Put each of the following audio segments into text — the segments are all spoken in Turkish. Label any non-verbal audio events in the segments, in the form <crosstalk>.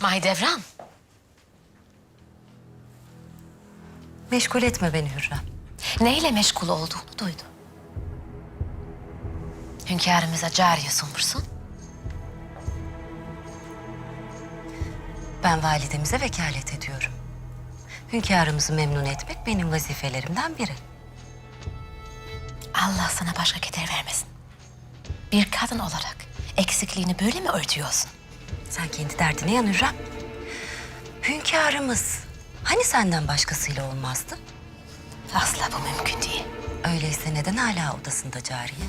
Mahidevran. Meşgul etme beni Hürrem. Neyle meşgul olduğunu duydum. Hünkârımıza cariye sunmuşsun. Ben validemize vekalet ediyorum. Hünkârımızı memnun etmek benim vazifelerimden biri. Allah sana başka keder vermesin. Bir kadın olarak eksikliğini böyle mi örtüyorsun? Sen kendi derdine yan Hürrem. Hünkârımız hani senden başkasıyla olmazdı? Asla bu mümkün değil. Öyleyse neden hala odasında cariye?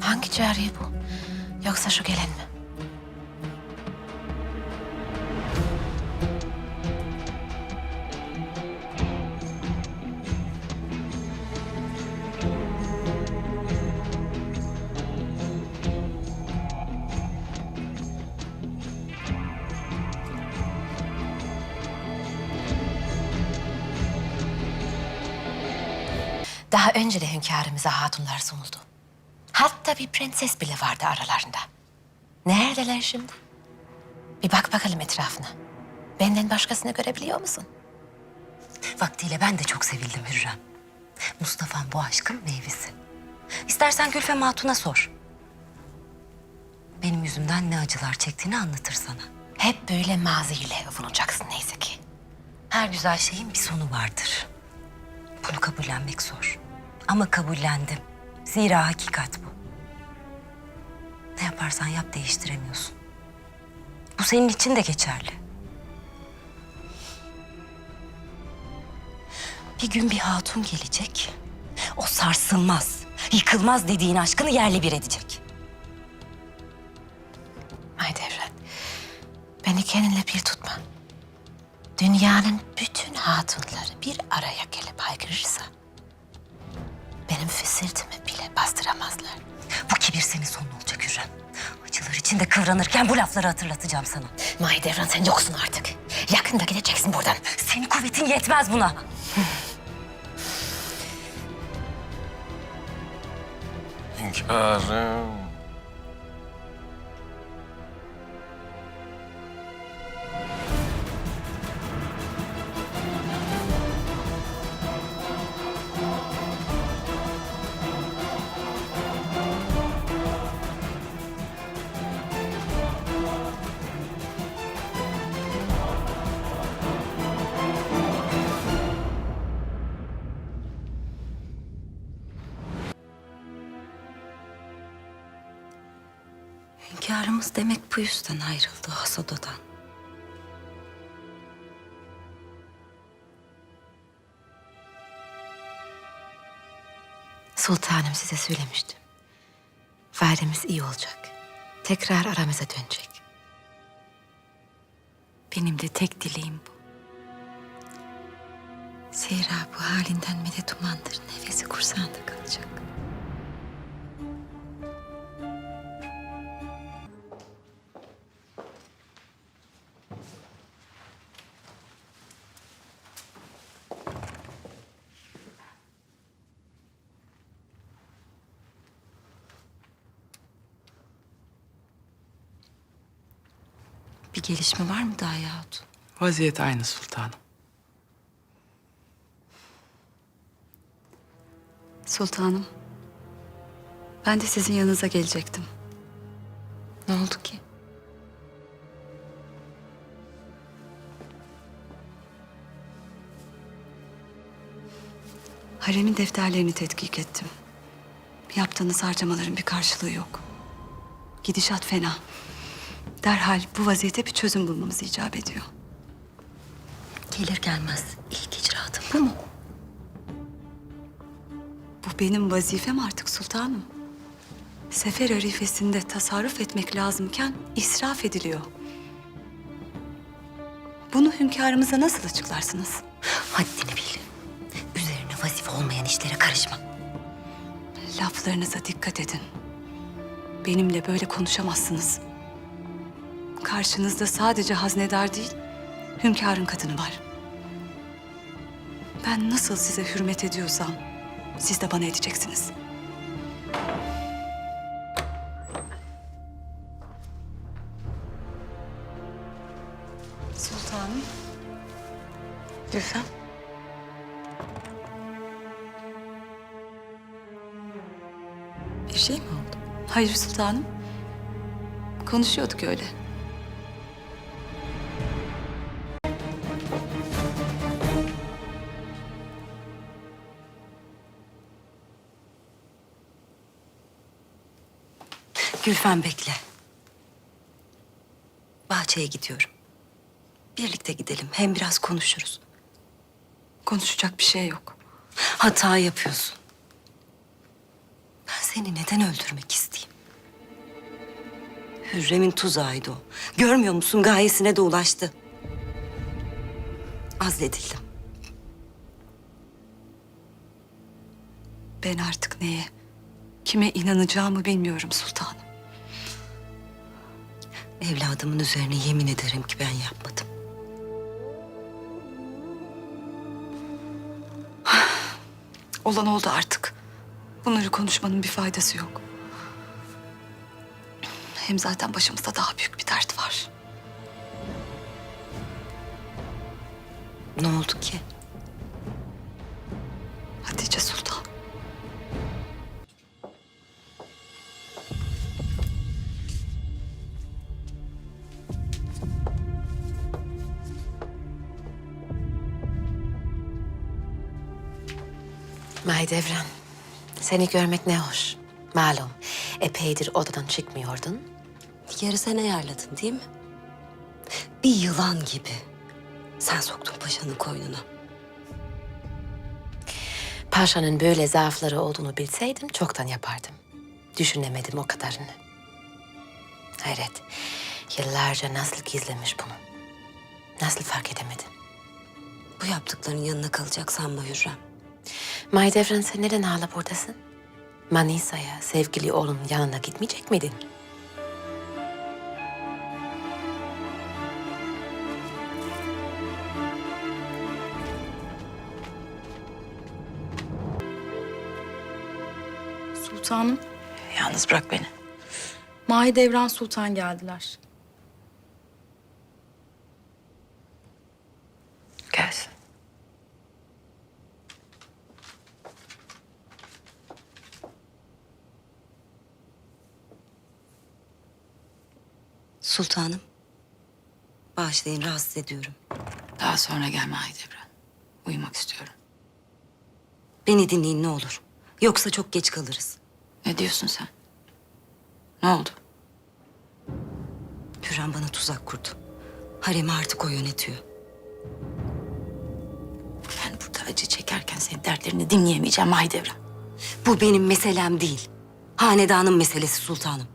Hangi cariye bu? Yoksa şu gelen mi? Önce de hünkârımıza hatunlar sunuldu. Hatta bir prenses bile vardı aralarında. Neredeler şimdi? Bir bak bakalım etrafına. Benden başkasını görebiliyor musun? Vaktiyle ben de çok sevildim Hürrem. Mustafa'm bu aşkın meyvesi. İstersen Gülfem Hatun'a sor. Benim yüzümden ne acılar çektiğini anlatır sana. Hep böyle maziyle övünacaksın neyse ki. Her güzel şeyin bir sonu vardır. Bunu kabullenmek zor. Ama kabullendim. Zira hakikat bu. Ne yaparsan yap değiştiremiyorsun. Bu senin için de geçerli. Bir gün bir hatun gelecek. O sarsılmaz, yıkılmaz dediğin aşkını yerle bir edecek. Ay Devran, beni kendinle bir tutma. Dünyanın bütün hatunları bir araya gelip haykırırsa... füsürtümü bile bastıramazlar. Bu kibir senin sonun olacak Hürrem. Acılar içinde kıvranırken bu lafları hatırlatacağım sana. Mahidevran sen yoksun artık. Yakında gideceksin buradan. Senin kuvvetin yetmez buna. Hünkârım. Hünkârımız demek bu yüzden ayrıldı hasadodan. Sultanım size söylemiştim. Validemiz iyi olacak. Tekrar aramıza dönecek. Benim de tek dileğim bu. Zira bu halinden medet umandır. Nefesi kursağında kalacak. Bir gelişme var mı daha yahut? Vaziyet aynı sultanım. Sultanım. Ben de sizin yanınıza gelecektim. Ne oldu ki? Haremin defterlerini tetkik ettim. Yaptığınız harcamaların bir karşılığı yok. Gidişat fena. Derhal bu vaziyete bir çözüm bulmamız icap ediyor. Gelir gelmez ilk icraatım bu mu? Bu benim vazifem artık sultanım. Sefer arifesinde tasarruf etmek lazımken israf ediliyor. Bunu hünkârımıza nasıl açıklarsınız? Haddini bil. Üzerine vazife olmayan işlere karışma. Laflarınıza dikkat edin. Benimle böyle konuşamazsınız karşınızda sadece haznedar değil, hünkârın kadını var. Ben nasıl size hürmet ediyorsam, siz de bana edeceksiniz. Sultanım. Gülfem. Bir şey mi oldu? Hayır sultanım. Konuşuyorduk öyle. Gülfem bekle. Bahçeye gidiyorum. Birlikte gidelim. Hem biraz konuşuruz. Konuşacak bir şey yok. Hata yapıyorsun. Ben seni neden öldürmek isteyeyim? Hürrem'in tuzağıydı o. Görmüyor musun gayesine de ulaştı. Azledildim. Ben artık neye, kime inanacağımı bilmiyorum sultanım. Evladımın üzerine yemin ederim ki ben yapmadım. <sighs> Olan oldu artık. Bunları konuşmanın bir faydası yok. Hem zaten başımızda daha büyük bir dert var. Ne oldu ki? Mahidevran, seni görmek ne hoş. Malum, epeydir odadan çıkmıyordun. Yarı sen ayarladın değil mi? Bir yılan gibi. Sen soktun paşanın koynuna. Paşanın böyle zaafları olduğunu bilseydim çoktan yapardım. Düşünemedim o kadarını. Hayret, yıllarca nasıl gizlemiş bunu? Nasıl fark edemedim? Bu yaptıkların yanına kalacak sanma Hürrem. Mahidevran sen neden hala buradasın? Manisa'ya, sevgili oğlun yanına gitmeyecek miydin? Sultanım, Yalnız bırak beni. Mahidevran Sultan geldiler. Sultanım. Bağışlayın rahatsız ediyorum. Daha sonra gelme Aydebran. Uyumak istiyorum. Beni dinleyin ne olur. Yoksa çok geç kalırız. Ne diyorsun sen? Ne oldu? Hürrem bana tuzak kurdu. Haremi artık o yönetiyor. Ben burada acı çekerken senin dertlerini dinleyemeyeceğim Aydebran. Bu benim meselem değil. Hanedanın meselesi sultanım.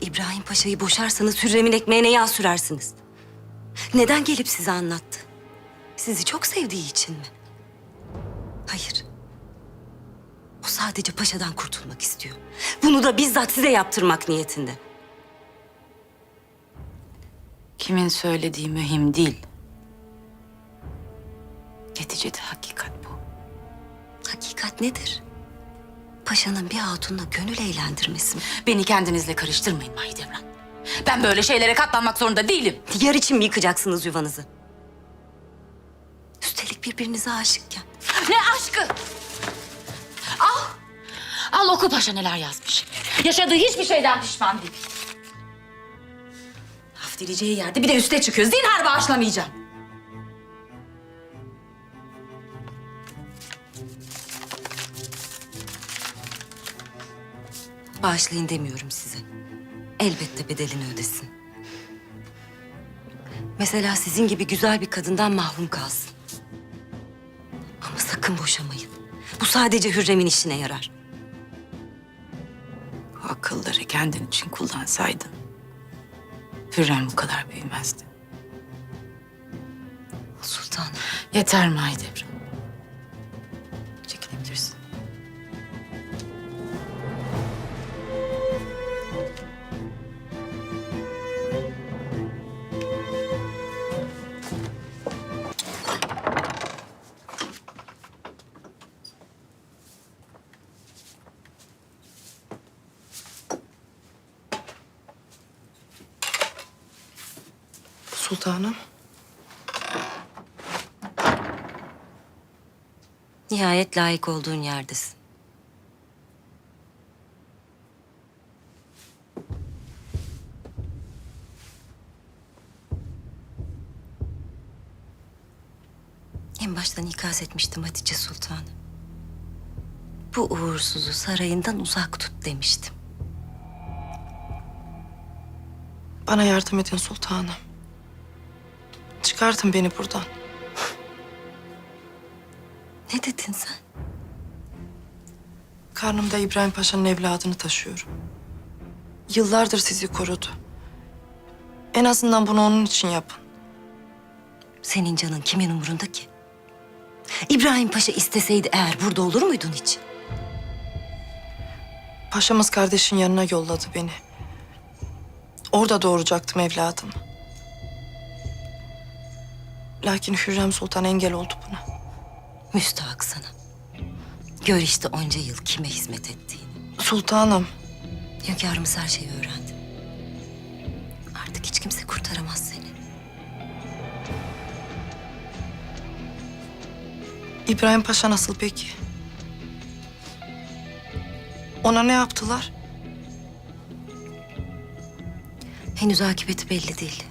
İbrahim Paşa'yı boşarsanız Hürrem'in ekmeğine yağ sürersiniz. Neden gelip size anlattı? Sizi çok sevdiği için mi? Hayır. O sadece paşadan kurtulmak istiyor. Bunu da bizzat size yaptırmak niyetinde. Kimin söylediği mühim değil. Neticede hakikat bu. Hakikat nedir? Paşanın bir hatunla gönül eğlendirmesi mi? Beni kendinizle karıştırmayın Mahidevran. Ben böyle şeylere katlanmak zorunda değilim. Yar için mi yıkacaksınız yuvanızı? Üstelik birbirinize aşıkken. Ne aşkı? Al. Al oku paşa neler yazmış. Yaşadığı hiçbir şeyden pişman değil. Af dileyeceği yerde bir de üste çıkıyor. Zinhar bağışlamayacağım. Bağışlayın demiyorum size. Elbette bedelini ödesin. Mesela sizin gibi güzel bir kadından mahrum kalsın. Ama sakın boşamayın. Bu sadece Hürrem'in işine yarar. Bu akılları kendin için kullansaydın... Hürrem bu kadar büyümezdi. Sultanım. Yeter Mahidevran. Sultanım. Nihayet layık olduğun yerdesin. En baştan ikaz etmiştim Hatice Sultanım. Bu uğursuzu sarayından uzak tut demiştim. Bana yardım edin sultanım. Çıkartın beni buradan. Ne dedin sen? Karnımda İbrahim Paşa'nın evladını taşıyorum. Yıllardır sizi korudu. En azından bunu onun için yapın. Senin canın kimin umurunda ki? İbrahim Paşa isteseydi eğer burada olur muydun hiç? Paşamız kardeşin yanına yolladı beni. Orada doğuracaktım evladımı. Lakin Hürrem Sultan engel oldu buna. Müstahak sana. Gör işte onca yıl kime hizmet ettiğini. Sultanım, Hünkârımız her şeyi öğrendi. Artık hiç kimse kurtaramaz seni. İbrahim Paşa nasıl peki? Ona ne yaptılar? Henüz akıbeti belli değil.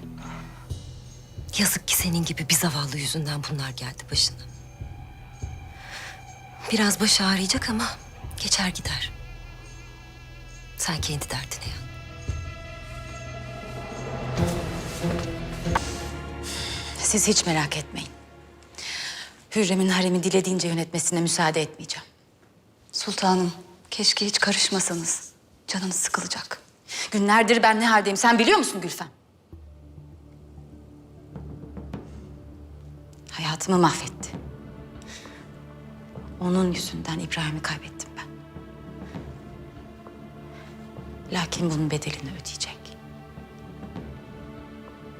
Yazık ki senin gibi bir zavallı yüzünden bunlar geldi başına. Biraz başı ağrıyacak ama geçer gider. Sen kendi derdine yan. Siz hiç merak etmeyin. Hürrem'in haremi dilediğince yönetmesine müsaade etmeyeceğim. Sultanım, keşke hiç karışmasanız. Canınız sıkılacak. Günlerdir ben ne haldeyim sen biliyor musun Gülfem? Hayatımı mahvetti. Onun yüzünden İbrahim'i kaybettim ben. Lakin bunun bedelini ödeyecek.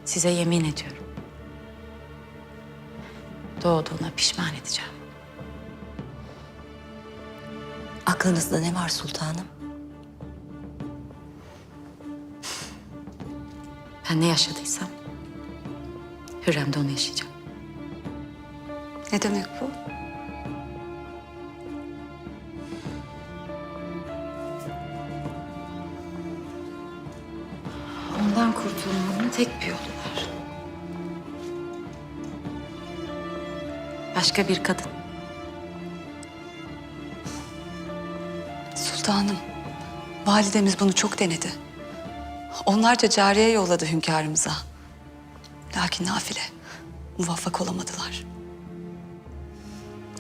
Size yemin ediyorum. Doğduğuna pişman edeceğim. Aklınızda ne var sultanım? Ben ne yaşadıysam Hürrem de onu yaşayacak. Ne demek bu? Ondan kurtulmanın tek bir yolu var. Başka bir kadın. Sultanım, validemiz bunu çok denedi. Onlarca cariye yolladı hünkârımıza. Lakin nafile, muvaffak olamadılar.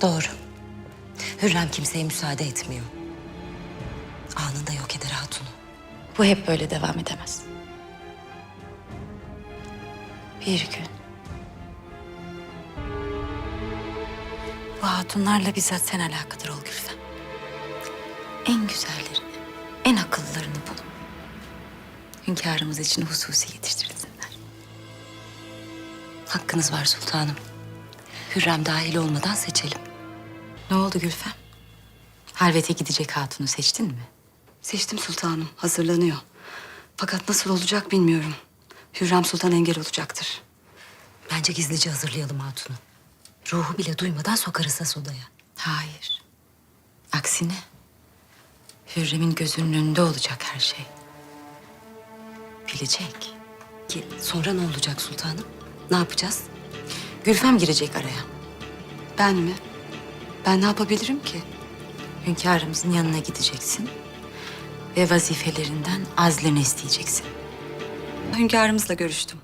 Doğru. Hürrem kimseye müsaade etmiyor. Anında yok eder hatunu. Bu hep böyle devam edemez. Bir gün bu hatunlarla bizzat sen alakadar ol Gülfem. En güzellerini, en akıllılarını bul. Hünkârımız için hususi yetiştirilsinler. Hakkınız var sultanım. Hürrem dahil olmadan seçelim. Ne oldu Gülfem? Halvete gidecek hatunu seçtin mi? Seçtim sultanım, hazırlanıyor. Fakat nasıl olacak bilmiyorum. Hürrem Sultan engel olacaktır. Bence gizlice hazırlayalım hatunu. Ruhu bile duymadan sokarız has odaya. Hayır. Aksine Hürrem'in gözünün önünde olacak her şey. Bilecek. Ki sonra ne olacak sultanım? Ne yapacağız? Gülfem girecek araya. Ben mi? Ben ne yapabilirim ki? Hünkârımızın yanına gideceksin. Ve vazifelerinden azlini isteyeceksin. Hünkârımızla görüştüm.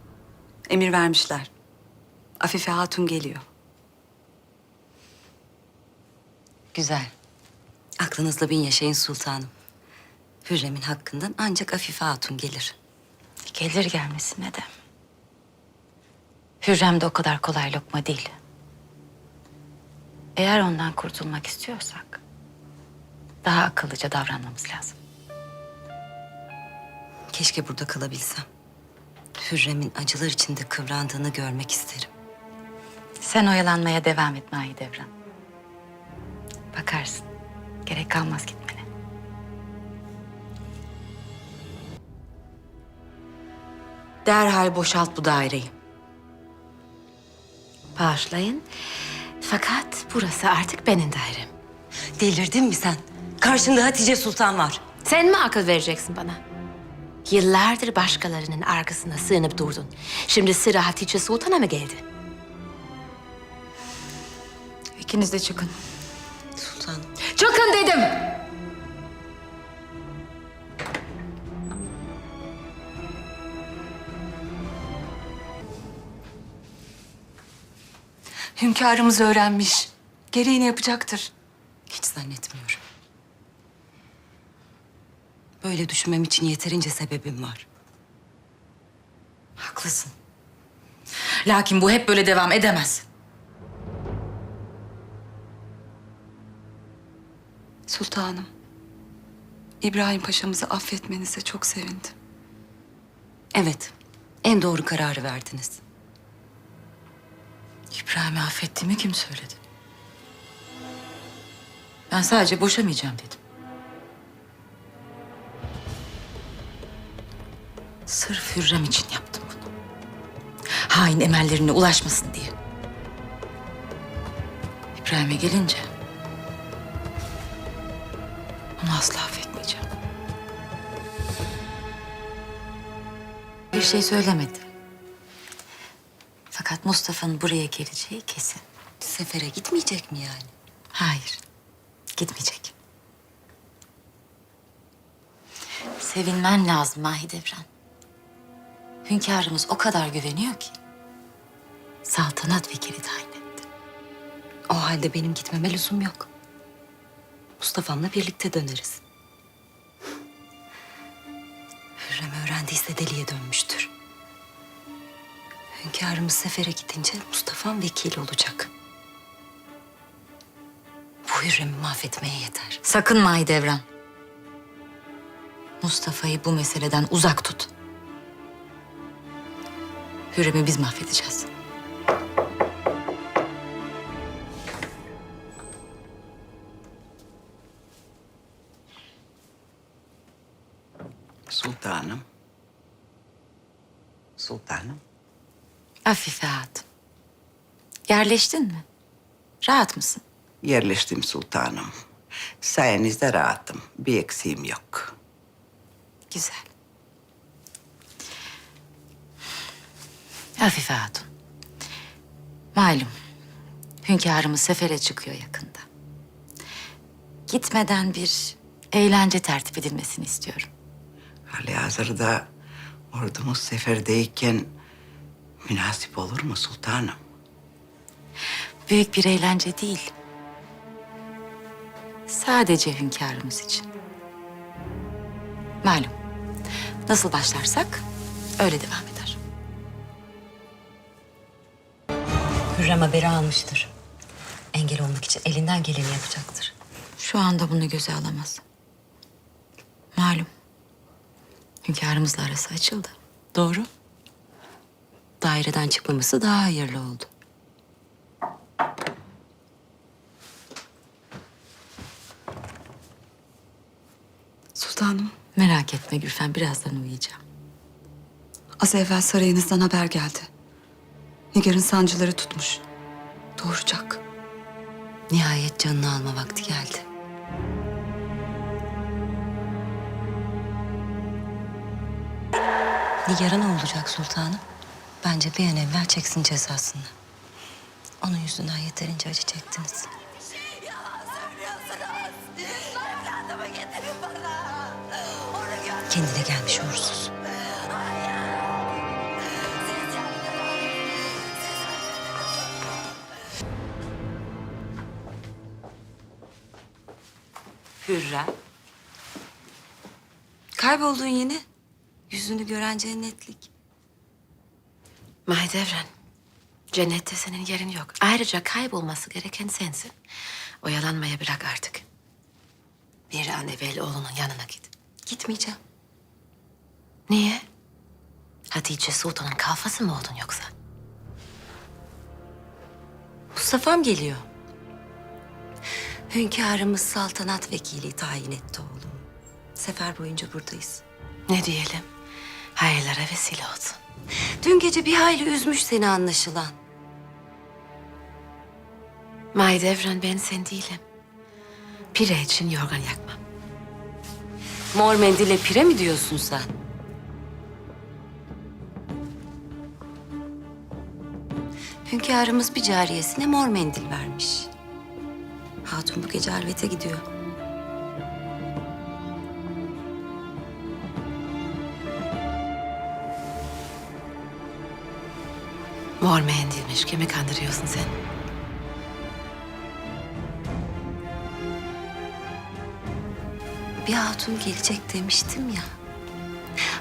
Emir vermişler. Afife Hatun geliyor. Güzel. Aklınızla bin yaşayın sultanım. Hürrem'in hakkından ancak Afife Hatun gelir. Gelir gelmesine de. Hürrem de o kadar kolay lokma değil. Eğer ondan kurtulmak istiyorsak... ...daha akıllıca davranmamız lazım. Keşke burada kalabilsem. Hürrem'in acılar içinde kıvrandığını görmek isterim. Sen oyalanmaya devam et Mahidevran. Bakarsın. Gerek kalmaz gitmene. Derhal boşalt bu daireyi. Bağışlayın. Fakat burası artık benim dairem. Delirdin mi sen? Karşında Hatice Sultan var. Sen mi akıl vereceksin bana? Yıllardır başkalarının arkasına sığınıp durdun. Şimdi sıra Hatice Sultan'a mı geldi? İkiniz de çıkın. Sultanım. Çıkın dedim. Hünkârımız öğrenmiş. Gereğini yapacaktır. Hiç zannetmiyorum. Böyle düşünmem için yeterince sebebim var. Haklısın. Lakin bu hep böyle devam edemez. Sultanım. İbrahim Paşa'mızı affetmenize çok sevindim. Evet, en doğru kararı verdiniz. İbrahim'i affettiğimi kim söyledi? Ben sadece boşamayacağım dedim. Sırf Hürrem için yaptım bunu. Hain emellerine ulaşmasın diye. İbrahim'e gelince... ...onu asla affetmeyeceğim. Bir şey söylemedi. Mustafa'nın buraya geleceği kesin. Sefere gitmeyecek mi yani? Hayır, gitmeyecek. Sevinmen lazım Mahidevran. Hünkârımız o kadar güveniyor ki. Saltanat vekili tayin etti. O halde benim gitmeme lüzum yok. Mustafa'mla birlikte döneriz. Hürrem öğrendiyse deliye dönmüştür. Hünkârımız sefere gidince Mustafa'm vekil olacak. Bu Hürrem'i mahvetmeye yeter. Sakın Mahidevran. Mustafa'yı bu meseleden uzak tut. Hürrem'i biz mahvedeceğiz. Sultanım. Sultanım. Afife Hatun. Yerleştin mi? Rahat mısın? Yerleştim sultanım. Sayenizde rahatım. Bir eksiğim yok. Güzel. Afife Hatun. Malum, hünkârımız sefere çıkıyor yakında. Gitmeden bir eğlence tertip edilmesini istiyorum. Hali hazırda ordumuz seferdeyken münasip olur mu sultanım? Büyük bir eğlence değil. Sadece hünkârımız için. Malum, nasıl başlarsak öyle devam eder. Hürrem haberi almıştır. Engel olmak için elinden geleni yapacaktır. Şu anda bunu göze alamaz. Malum. Hünkârımızla arası açıldı. Doğru. Daireden çıkmaması daha hayırlı oldu. Sultanım, Merak etme Gülfem, birazdan uyuyacağım. az evvel sarayınızdan haber geldi. Nigar'ın sancıları tutmuş. Doğuracak. Nihayet canını alma vakti geldi. Nigar'a ne olacak sultanım? Bence bir an evvel çeksin cezasını. Onun yüzünden yeterince acı çektiniz. Kendine gelmiş uğursuz. Hürrem. Kayboldun yine. Yüzünü gören cennetlik. Mahidevran, cennette senin yerin yok. Ayrıca kaybolması gereken sensin. Oyalanmaya bırak artık. Bir an evvel oğlunun yanına git. Gitmeyeceğim. Niye? Hatice Sultan'ın kalfası mı oldun yoksa? Mustafa'm geliyor. Hünkârımız saltanat vekili tayin etti oğlum. Sefer boyunca buradayız. Ne diyelim? Hayırlara vesile olsun. Dün gece bir hayli üzmüş seni anlaşılan. Mahidevran ben sen değilim. Pire için yorgan yakmam. Mor mendile pire mi diyorsun sen? Hünkârımız bir cariyesine mor mendil vermiş. Hatun bu gece halvete gidiyor. Mor mendilmiş. Kimi kandırıyorsun sen? Bir hatun gelecek demiştim ya.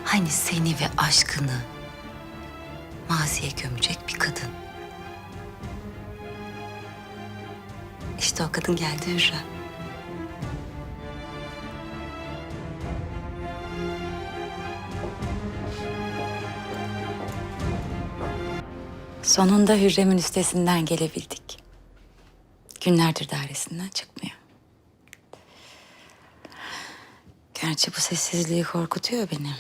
Hani seni ve aşkını maziye gömecek bir kadın. İşte o kadın geldi Hürrem. Sonunda Hürrem'in üstesinden gelebildik. Günlerdir dairesinden çıkmıyor. Gerçi bu sessizliği korkutuyor beni.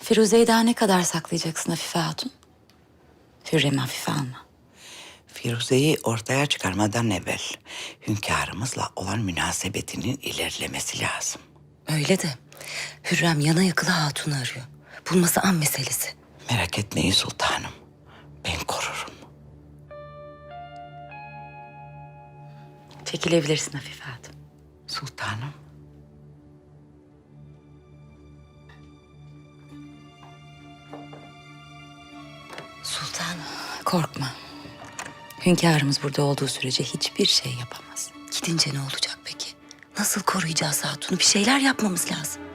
Firuze'yi daha ne kadar saklayacaksın Hafife Hatun? Hürrem'i hafife alma. Firuze'yi ortaya çıkarmadan evvel hünkârımızla olan münasebetinin ilerlemesi lazım. Öyle de Hürrem yana yakıla hatunu arıyor. Bulması an meselesi. Merak etmeyin sultanım. Ben korurum. Çekilebilirsin Hafife Hatun. Sultanım. Sultanım. Korkma. Hünkârımız burada olduğu sürece hiçbir şey yapamaz. Gidince ne olacak peki? Nasıl koruyacağız hatunu? Bir şeyler yapmamız lazım.